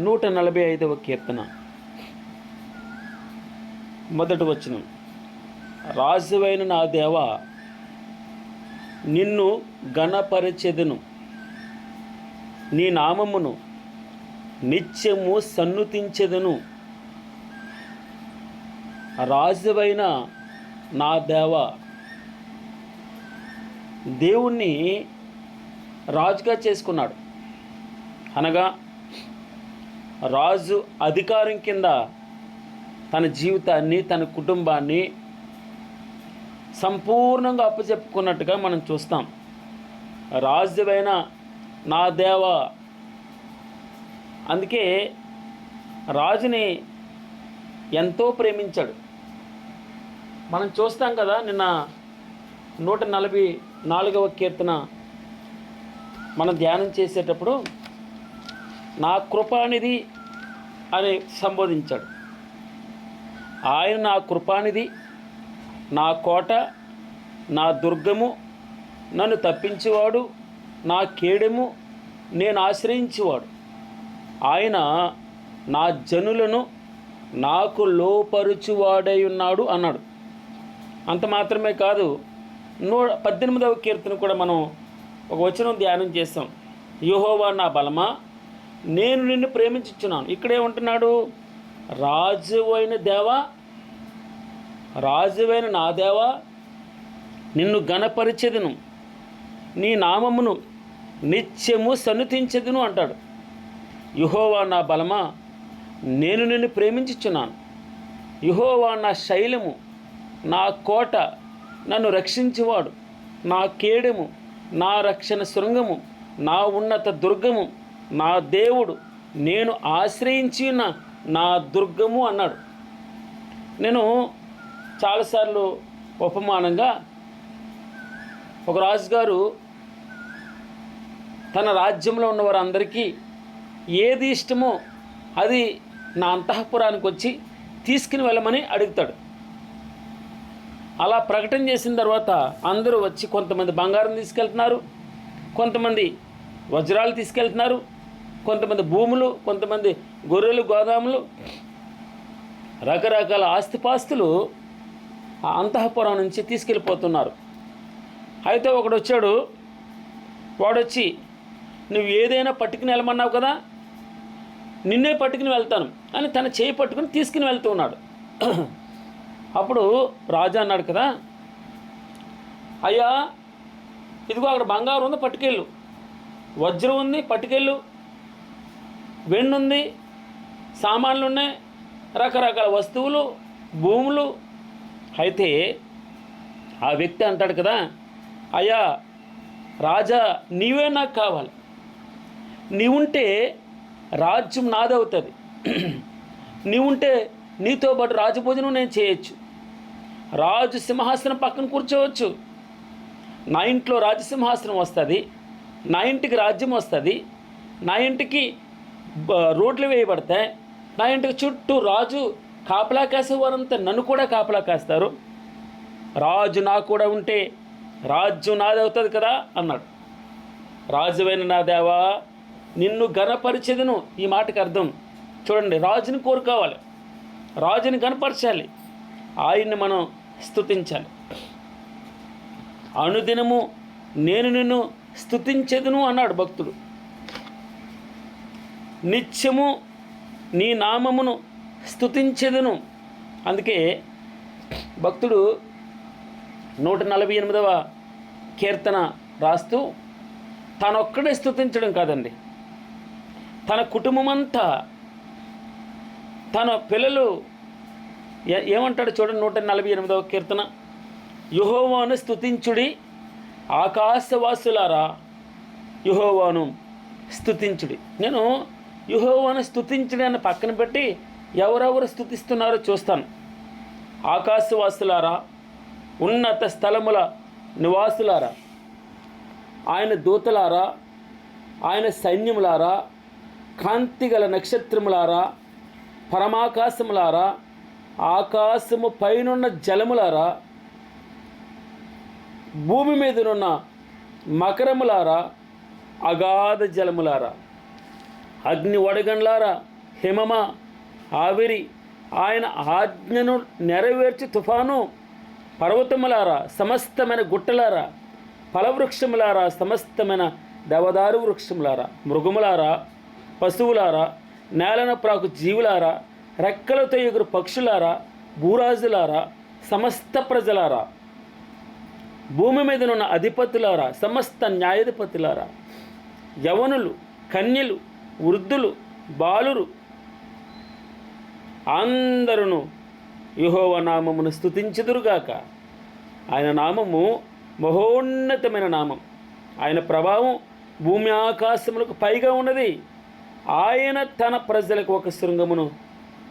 నూట నలభై ఐదవ కీర్తన. మొదటి వచనం. రాజువైన నా దేవ నిన్ను గణపరచెదను నీ నామమును నిత్యము సన్నుతించెదను. రాజువైన నా దేవ దేవుణ్ణి రాజుగా చేసుకున్నాడు. అనగా రాజు అధికారం కింద తన జీవితాన్ని తన కుటుంబాన్ని సంపూర్ణంగా అప్పచెప్పుకున్నట్టుగా మనం చూస్తాం. రాజువైన నా దేవ. అందుకే రాజుని ఎంతో ప్రేమించాడు. మనం చూస్తాం కదా నిన్న నూట నలభై నాలుగవ కీర్తన మనం ధ్యానం చేసేటప్పుడు నా కృపానిధి అని సంబోధించాడు. ఆయన నా కృపానిధి నా కోట నా దుర్గము నన్ను తప్పించేవాడు నా కేడెము నేను ఆశ్రయించేవాడు. ఆయన నా జనులను నాకు లోపరుచువాడై ఉన్నాడు అన్నాడు. అంత మాత్రమే కాదు నూ పద్దెనిమిదవ కీర్తన కూడా మనం ఒక వచనం ధ్యానం చేస్తాం. యుహోవా నా బలమా? నేను నిన్ను ప్రేమించుచున్నాను ఇక్కడే ఉంటున్నాడు. రాజు అయిన దేవా రాజువైన నా దేవా నిన్ను గణపరిచెదను నీ నామమును నిత్యము సన్నిధించదును అంటాడు. యుహోవా నా బలమా నేను నిన్ను ప్రేమించుచున్నాను యుహోవా నా శైలము నా కోట నన్ను రక్షించేవాడు. నా కేడము నా రక్షణ శృంగము నా ఉన్నత దుర్గము నా దేవుడు నేను ఆశ్రయించిన నా దుర్గము అన్నాడు. నేను చాలాసార్లు ఉపమానంగా ఒక రాజుగారు తన రాజ్యంలో ఉన్న వారందరికీ ఏది ఇష్టమో అది నా అంతఃపురానికి వచ్చి తీసుకుని వెళ్ళమని అడుగుతాడు. అలా ప్రకటన చేసిన తర్వాత అందరూ వచ్చి కొంతమంది బంగారం తీసుకెళ్తున్నారు కొంతమంది వజ్రాలు తీసుకెళ్తున్నారు కొంతమంది భూములు కొంతమంది గొర్రెలు గోదాములు రకరకాల ఆస్తిపాస్తులు ఆ అంతఃపురం నుంచి తీసుకెళ్ళిపోతున్నారు. అయితే ఒకడు వచ్చాడు వాడొచ్చి నువ్వు ఏదైనా పట్టుకుని వెళ్ళమన్నావు కదా నిన్నే పట్టుకుని వెళ్తాను అని తన చేయి పట్టుకుని తీసుకుని వెళ్తూ ఉన్నాడు. అప్పుడు రాజా అన్నాడు కదా అయ్యా ఇదిగో అక్కడ బంగారం ఉంది పట్టుకెళ్ళు. వజ్రం ఉంది పట్టుకెళ్ళు. వెన్నుంది సామాన్లు ఉన్నాయి రకరకాల వస్తువులు భూములు. అయితే ఆ వ్యక్తి అంటాడు కదా అయ్యా రాజా నీవే నాకు కావాలి. నీవుంటే రాజ్యం నాదవుతుంది. నీవుంటే నీతో పాటు రాజభోజనం నేను చేయొచ్చు. రాజు సింహాసనం పక్కన కూర్చోవచ్చు. నా ఇంట్లో రాజసింహాసనం వస్తుంది. నా ఇంటికి రాజ్యం వస్తుంది. నా ఇంటికి రోడ్లు వేయబడతాయి. నా ఇంటికి చుట్టూ రాజు కాపలా కాసేవారంతా నన్ను కూడా కాపలా కాస్తారు. రాజు నా కూడా ఉంటే రాజ్యం నాదవుతుంది కదా అన్నాడు. రాజువైన నా దేవా నిన్ను గణపరిచేదను ఈ మాటకు అర్థం. చూడండి రాజుని కోరుకోవాలి. రాజుని గణపరచాలి. ఆయన్ని మనం స్థుతించాలి అనుదినము నేను నిన్ను స్థుతించేదను అన్నాడు భక్తుడు. నిత్యము నీ నామమును స్థుతించెదను అందుకే భక్తుడు నూట నలభై ఎనిమిదవ కీర్తన రాస్తూ తనొక్కడే స్థుతించడం కాదండి. తన కుటుంబమంతా తన పిల్లలు ఏ- ఏమంటాడు చూడండి నూట నలభై ఎనిమిదవ కీర్తన. యుహోవాను స్థుతించుడి ఆకాశవాసులారా యుహోవాను స్థుతించుడి నేను యుహోవాను స్థుతించడాన్ని పక్కన పెట్టి ఎవరెవరు స్థుతిస్తున్నారో చూస్తాను. ఆకాశవాసులారా ఉన్నత స్థలముల నివాసులారా ఆయన దూతలారా ఆయన సైన్యములారా కాంతిగల నక్షత్రములారా పరమాకాశములారా ఆకాశము పైనున్న జలములారా భూమి మీదనున్న మకరములారా అగాధ జలములారా. అగ్ని వడగండ్లారా? హిమమ? ఆవిరి ఆయన ఆజ్ఞను నెరవేర్చి తుఫాను? పర్వతములారా సమస్తమైన గుట్టలారా? ఫలవృక్షములారా సమస్తమైన దేవదారు వృక్షములారా? మృగములారా? పశువులారా? నేలన ప్రాకు జీవులారా? రెక్కలతో ఎగురు పక్షులారా? భూరాజులారా? సమస్త ప్రజలారా? భూమి మీదనున్న అధిపతులారా? సమస్త న్యాయాధిపతులారా? యవనులు కన్యలు వృద్ధులు బాలురు అందరును యెహోవా నామమును స్తుతించుదురుగాక. ఆయన నామము మహోన్నతమైన నామం. ఆయన ప్రభావం భూమి ఆకాశములకు పైగా ఉన్నది. ఆయన తన ప్రజలకు ఒక శృంగమును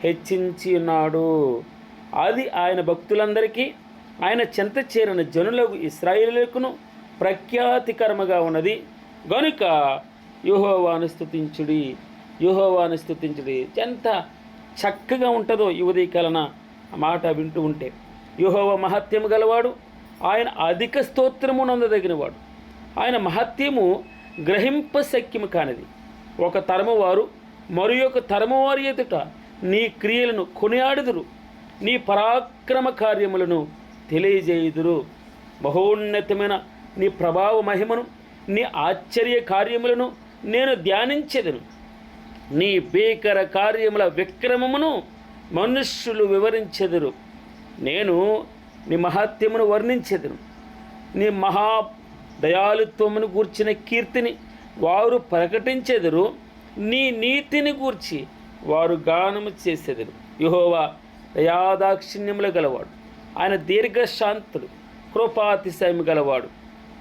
హెచ్చించి ఉన్నాడు అది ఆయన భక్తులందరికీ ఆయన చెంత చేరిన జనులకు ఇస్రాయిలకును ప్రఖ్యాతికరముగా ఉన్నది. గనుక యుహోవాను స్థుతించుడి యుహోవాను స్థుతించుడి ఎంత చక్కగా ఉంటుందో యువదీకలన మాట వింటూ ఉంటే. యూహోవ మహత్యము గలవాడు ఆయన అధిక స్తోత్రము నందదగినవాడు. ఆయన మహత్యము గ్రహింప శక్యము కానిది. ఒక తరము వారు మరి ఒక తరము వారి ఎదుట నీ క్రియలను కొనియాడుదురు. నీ పరాక్రమ కార్యములను తెలియజేయుదురు. మహోన్నతమైన నీ ప్రభావ మహిమను నీ ఆశ్చర్య కార్యములను నేను ధ్యానించెదను. నీ భీకర కార్యముల విక్రమమును మనుష్యులు వివరించెదరు. నేను నీ మహత్యమును వర్ణించెదను. నీ మహా దయాలుత్వమును గూర్చిన కీర్తిని వారు ప్రకటించెదరు. నీ నీతిని గూర్చి వారు గానము చేసేదరు. యుహోవా దయాదాక్షిణ్యములు గలవాడు. ఆయన దీర్ఘశాంతుడు కృపాతిశయము గలవాడు.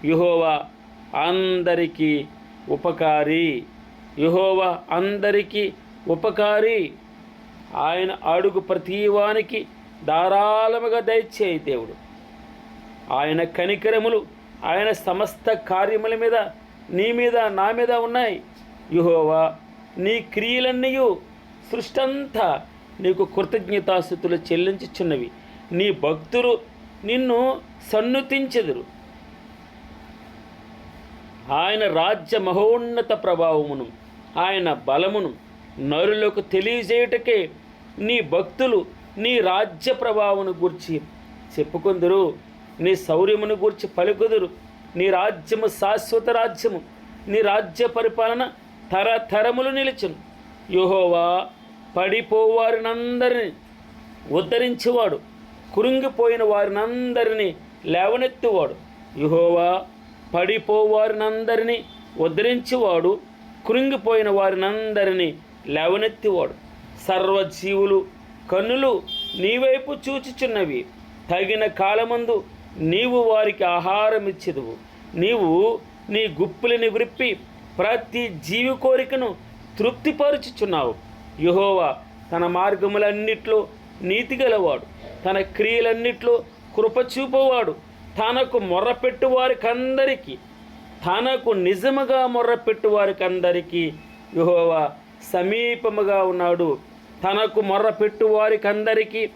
యుహోవా అందరికీ ఉపకారి. యహోవ అందరికీ ఉపకారి. ఆయన అడుగు ప్రతివానికి ధారాళముగా దయచేయి దేవుడు. ఆయన కనికరములు ఆయన సమస్త కార్యముల మీద నీ మీద నా మీద ఉన్నాయి. యుహోవా నీ క్రియలన్నీ సృష్టంతా నీకు కృతజ్ఞతాస్థుతులు చెల్లించుచున్నవి. నీ భక్తులు నిన్ను సన్నుతించెదరు. ఆయన రాజ్య మహోన్నత ప్రభావమును ఆయన బలమును నరులకు తెలియజేయుటకే నీ భక్తులు నీ రాజ్య ప్రభావమును గూర్చి చెప్పుకుందరు. నీ శౌర్యమును గూర్చి పలుకుదురు. నీ రాజ్యము శాశ్వత రాజ్యము నీ రాజ్య పరిపాలన తరతరములు నిలిచును. యుహోవా పడిపోవారినందరిని ఉద్ధరించేవాడు కురింగిపోయిన వారినందరినీ లేవనెత్తువాడు. యుహోవా పడిపోవారినందరినీ ఉద్ధరించేవాడు కృంగిపోయిన వారినందరినీ లేవనెత్తివాడు. సర్వజీవులు కన్నులు నీవైపు చూచుచున్నవి. తగిన కాలమందు నీవు వారికి ఆహారం ఇచ్చేదువు నీవు నీ గుప్పులని విరిప్పి ప్రతి జీవి కోరికను తృప్తిపరుచుచున్నావు. యహోవా తన మార్గములన్నిట్లో నీతి గలవాడు తన క్రియలన్నిట్లో కృప చూపవాడు తనకు మొర్రపెట్టు వారికందరికీ తనకు నిజముగా మొర్రపెట్టు వారికందరికీ యుహోవా సమీపముగా ఉన్నాడు. తనకు మొర్రపెట్టు వారికందరికీ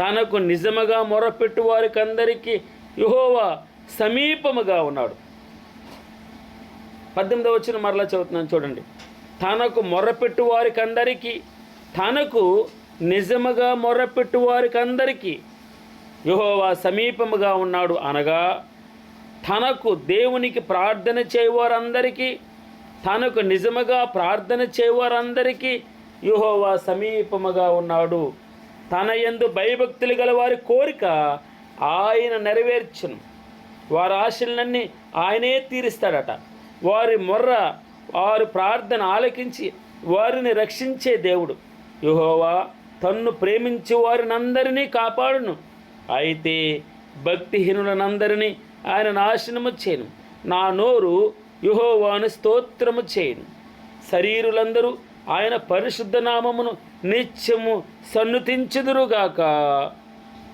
తనకు నిజముగా మొరపెట్టు వారికందరికీ యుహోవా సమీపముగా ఉన్నాడు. పద్దెనిమిదవ వచ్చిన మరలా చదువుతున్నాను చూడండి. తనకు మొర్రపెట్టు వారికందరికీ తనకు నిజముగా మొర్రపెట్టు వారికందరికీ యహోవా సమీపముగా ఉన్నాడు అనగా తనకు దేవునికి ప్రార్థన చేయవారందరికీ తనకు నిజముగా ప్రార్థన చేయవారందరికీ యెహోవా సమీపముగా ఉన్నాడు. తన యందు భయభక్తులు గల వారి కోరిక ఆయన నెరవేర్చును. వారి ఆశలన్నీ ఆయనే తీరుస్తాడట. వారి మొర్ర వారి ప్రార్థన ఆలకించి వారిని రక్షించే దేవుడు. యుహోవా తన్ను ప్రేమించే వారినందరినీ కాపాడును. అయితే భక్తిహీనులనందరినీ ఆయన నాశనము చేయను నా నోరు యుహోవాను స్తోత్రము చేయను. శరీరులందరూ ఆయన పరిశుద్ధ నామమును నిత్యము సన్నుతించుదురుగాక.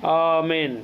ఆమెన్.